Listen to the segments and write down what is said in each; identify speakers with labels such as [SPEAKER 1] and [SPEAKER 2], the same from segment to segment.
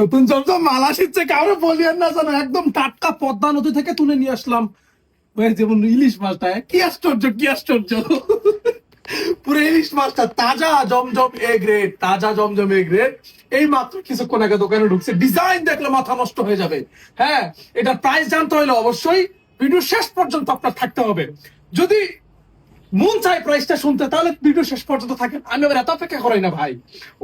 [SPEAKER 1] নতুন জমজম মাল আসিচ্ছে কাউরে বলিয়েন না জানো একদম টাটকা পদ্মা নদী থেকে তুলে নিয়ে আসলাম। যেমন ইলিশ মাছটা, কি আশ্চর্য কি আশ্চর্য। পুরো ইলিশ মাছটা, তাজা জমজম এ গ্রেড তাজা জমজম এ গ্রেড এই মাত্র কিছুক্ষণ আগে দোকানে ঢুকছে ডিজাইন দেখলে মাথা নষ্ট হয়ে যাবে। হ্যাঁ এটার প্রাইস জানতে হলে অবশ্যই ভিডিও শেষ পর্যন্ত আপনার থাকতে হবে। যদি মন চাই প্রাইসটা শুনতে, তাহলে ভিডিও শেষ পর্যন্ত থাকেন। আমি আবার এত অপেক্ষা করাই না ভাই।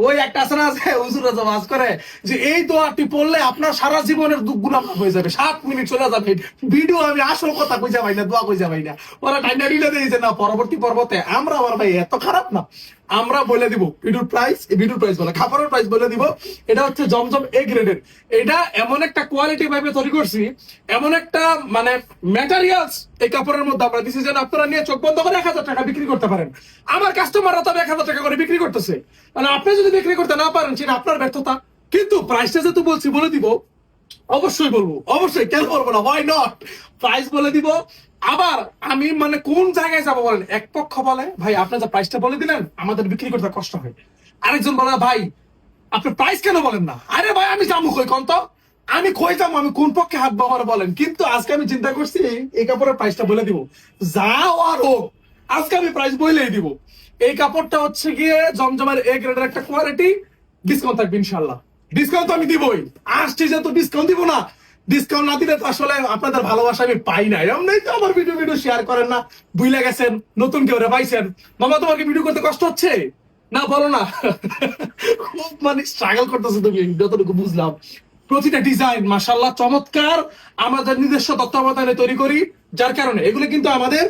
[SPEAKER 1] ওই একটা আছে না আছে হুজুরা জবাজ করে, যে এই দোয়াটি পড়লে আপনার সারা জীবনের দুঃখগুলো হয়ে যাবে। সাত মিনিট চলে যাবে। ভিডিও আমি আসল কথা বুঝা পাই না, দোয়া বুঝা পাই না। ওরা টাইনা রিলে দিয়েছে না, পরবর্তী পর্বতে। আমরা আমার ভাই এত খারাপ না। আমরা বলে দিব, ভিডিওর প্রাইস ভিডিওর প্রাইস বলে, খাবারের প্রাইস বলে দিব, এটা হচ্ছে জমজম এ গ্রেডের এটা এমন একটা কোয়ালিটি ভাবে তৈরি করছি, এমন একটা মানে ম্যাটেরিয়ালস এই কাপড়ের মধ্যে আমরা দিছি যেন আপনারা নিয়ে চোখ বন্ধ করে এক হাজার টাকা বিক্রি করতে পারেন। আমার কাস্টমাররা তবে এক হাজার টাকা করে বিক্রি করতেছে। মানে আপনি যদি বিক্রি করতে না পারেন, সেটা আপনার ব্যর্থতা। কিন্তু প্রাইসটা যেহেতু বলছি, বলে দিব, অবশ্যই বলব, অবশ্যই, কেন বলব না হোয়াই নট প্রাইস বলে দিব আবার আমি মানে কোন জায়গায় যাব বলেন? এক পক্ষ বলে, ভাই, আপনি যে প্রাইসটা বলে দিলেন, আমাদের বিক্রি করতে কষ্ট হয়। আরেকজন বলে, ভাই, আপনি প্রাইস কেন বলেন না? আরে ভাই, আমি যাব কই কোন তো? আমি কই যাব? আমি কোন পক্ষে হাত বাবার বলেন? কিন্তু আজকে আমি চিন্তা করছি, এই কাপড়ের প্রাইসটা বলে দিব। যাও আর হোক, আজকে আমি প্রাইস বলেই দিব। এই কাপড়টা হচ্ছে গিয়ে জমজমের এ গ্রেডের একটা কোয়ালিটি ডিসকাউন্ট থাকবে ইনশাল্লাহ ডিসকাউন্ট আমি দিবই। আসছি তো ডিসকাউন্ট দিব না ডিসকাউন্ট না দিলে তো আসলে আপনাদের ভালোবাসা আমি পাই না। এমনি তো আমার ভিডিও ভিডিও শেয়ার করেন না। বুইলা গেছেন, নতুন কেউ রে পাইছেন। মামা, তোমাকে ভিডিও করতে কষ্ট হচ্ছে? না, বলো না। খুব মানে স্ট্রাগল করতেছে তুমি, যতটুকু বুঝলাম। প্রতিটা ডিজাইন মাসাল্লাহ চমৎকার। আমাদের নিজস্ব তত্ত্বাবধানে তৈরি করি, যার কারণে এগুলো কিন্তু আমাদের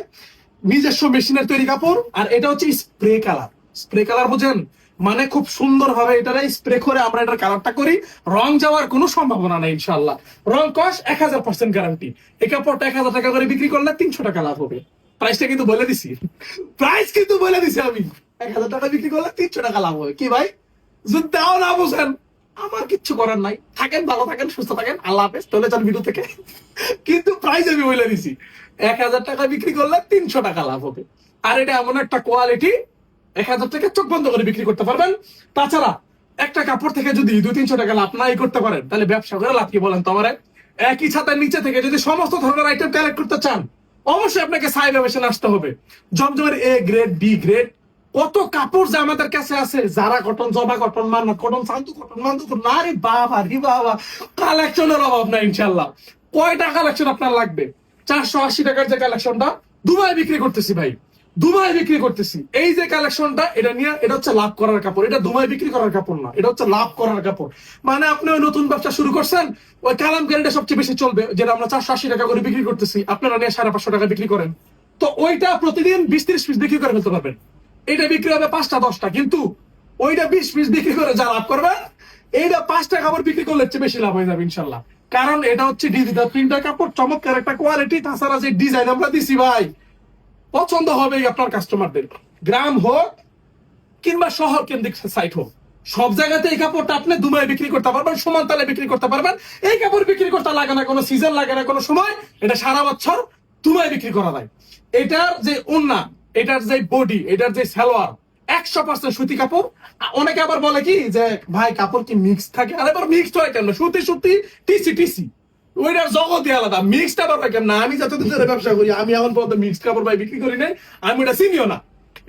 [SPEAKER 1] নিজস্ব মেশিনের তৈরি কাপড়, আর এটা হচ্ছে স্প্রে কালার স্প্রে কালার বুঝেন? মানে খুব সুন্দর ভাবে এটারে স্প্রে করে আমরা এটার কালারটা করি। রং যাওয়ার কোনো সম্ভাবনা নেই ইনশাল্লাহ রং কস এক হাজার পার্সেন্ট গ্যারান্টি এই কাপড়টা এক হাজার টাকা করে বিক্রি করলে তিনশো টাকা লাভ হবে। প্রাইসটা কিন্তু বলে দিছি। প্রাইস কিন্তু বলে দিছি আমি। এক হাজার টাকা বিক্রি করলে তিনশো টাকা লাভ হবে। কি ভাই? যদি তাও না বুঝেন, আমার কিচ্ছু করার নাই। থাকেন, ভালো থাকেন, সুস্থ থাকেন। আল্লাহ হাফেজ। চলে যান ভিডিও থেকে। কিন্তু প্রাইস আমি বলে দিছি। এক হাজার টাকা বিক্রি করলে তিনশো টাকা লাভ হবে। আর এটা এমন একটা কোয়ালিটি এক হাজার টাকা চোখ বন্ধ করে বিক্রি করতে পারবেন। তাছাড়া একটা কাপড় থেকে যদি দুই তিনশো টাকা লাভ নাই করতে পারেন, তাহলে ব্যবসা করে লাভ কি বলেন তো আমারে? একই ছাতার নিচে থেকে যদি সমস্ত ধরনের আইটেম কালেক্ট করতে চান, অবশ্যই আপনাকে সাই ব্যবসা আসতে হবে। জমজমের এ গ্রেড বি গ্রেড কত কাপড় যে আমাদের কাছে আছে যারা cotton Joba cotton Manna cotton Santu cotton Mantu cotton আরে বাবা রে বাবা কালেকশনের অভাব নাই ইনশাল্লাহ কয়টা কালেকশন আপনার লাগবে? চারশো আশি টাকার যে কালেকশনটা দুবাই বিক্রি করতেছি ভাই। দুবাই বিক্রি করতেছি। এই যে কালেকশনটা এটা নিয়ে এটা হচ্ছে লাভ করার কাপড়। এটা দুবাই বিক্রি করার কাপড় না, এটা হচ্ছে লাভ করার কাপড়। মানে আপনি ওই নতুন ব্যবসা শুরু করছেন, ওই কালাম গ্যারেন্টি সবচেয়ে বেশি চলবে, যেটা আমরা চারশো আশি টাকা করে বিক্রি করতেছি। আপনারা নিয়ে সাড়ে পাঁচশো টাকা বিক্রি করেন। তো ওইটা প্রতিদিন বিশ ত্রিশ পিস বিক্রি করে ফেলতে পারবেন। এটা বিক্রি হবে পাঁচটা, দশটা। কিন্তু ওইটা বিশ পিস বিক্রি করে যা লাভ করবেন, এইটা পাঁচটা কাপড় বিক্রি করলে হচ্ছে বেশি লাভ হয়ে যাবে, ইনশাল্লাহ। কারণ এটা হচ্ছে ডিজিটাল প্রিন্টার কাপড়, চমৎকার একটা কোয়ালিটি তাছাড়া যে ডিজাইন আমরা দিছি ভাই পছন্দ হবে আপনার কাস্টমারদের গ্রাম হোক কিংবা শহর কেন্দ্রিক সাইট হোক, সব জায়গাতে এই কাপড়টা আপনি দুবাই বিক্রি করতে পারবেন, সমান তালে বিক্রি করতে পারবেন। এই কাপড় বিক্রি করতে লাগে না, কোনো সিজন লাগে না, কোনো সময়, এটা সারা বছর দুবাই বিক্রি করা যায়। এটার যে ওন্না এটার যে বডি এটার যে সালোয়ার, একশো পার্সেন্ট সুতি কাপড়। অনেকে আবার বলে কি যে, ভাই, কাপড় কি মিক্স থাকে? আরে মিক্সড হয় কেন? সুতি সুতি টিসি টিসি ওইটার জগতই আলাদা। মিক্সড আবার হয় কেন আমি যতদিন ধরে ব্যবসা করি, আমি এখন পর্যন্ত মিক্সড কাপড় ভাই বিক্রি করি নাই, আমি ওটা চিনিও না।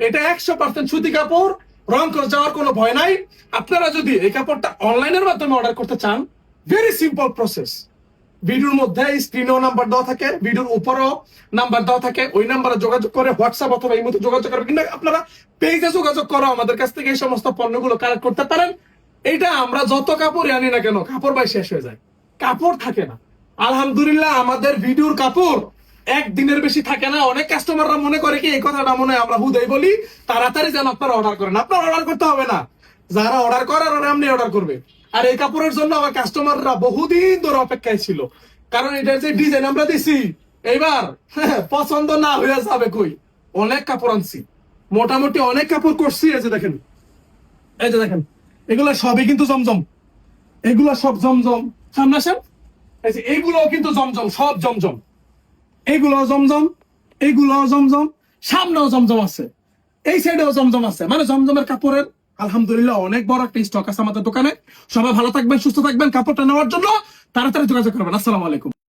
[SPEAKER 1] এটা একশো পার্সেন্ট সুতি কাপড়, রং করে, যাওয়ার কোনো ভয় নাই। আপনারা যদি এই কাপড়টা অনলাইনের মাধ্যমে অর্ডার করতে চান ভেরি সিম্পল প্রসেস ভিডিওর মধ্যে স্ক্রিনেও নাম্বার দেওয়া থাকে, ভিডিওর উপরেও নাম্বার দেওয়া থাকে। ওই নাম্বারে যোগাযোগ করে হোয়াটসঅ্যাপ অথবা এই মতো যোগাযোগ করবে কিন্তু আপনারা পেজে যোগাযোগ করো আমাদের কাছ থেকে এই সমস্ত পণ্যগুলো কালেক্ট করতে পারেন। এটা আমরা যত কাপড় আনি না কেন, কাপড় ভাই শেষ হয়ে যায়। কাপড় থাকে না। আলহামদুলিল্লাহ, আমাদের ভিডিওর কাপড় একদিনের বেশি থাকে না। অনেক কাস্টমাররা মনে করে কি, এই কথাটা মনে হয় আমরা হুদাই বলি, তাড়াতাড়ি যেন আপনারা অর্ডার করেন। আপনারা অর্ডার করতে হবে না। যারা অর্ডার করার ওরা এমনি অর্ডার করবে। আর এই কাপড়ের জন্য আমার কাস্টমাররা বহুদিন ধরে অপেক্ষায় ছিল। কারণ এটার যে ডিজাইন আমরা দিছি, এইবার পছন্দ না হয়ে যাবে কই? অনেক কাপড় আনছি। মোটামুটি অনেক কাপড় করছি, এই যে দেখেন। এই যে দেখেন, এগুলা সবই কিন্তু জমজম। এগুলা সব জমজম। সামনে আসেন। এইগুলোও কিন্তু জমজম, সব জমজম। এইগুলো জমজম এইগুলো জমজম, সামনেও জমজম আছে, এই সাইডেও জমজম আছে। মানে জমজমের কাপড়ের, আলহামদুলিল্লাহ, অনেক বড় একটা স্টক আছে আমাদের দোকানে। সবাই ভালো থাকবেন, সুস্থ থাকবেন, কাপড়টা নেওয়ার জন্য তাড়াতাড়ি যোগাযোগ করবেন। আসসালামু আলাইকুম।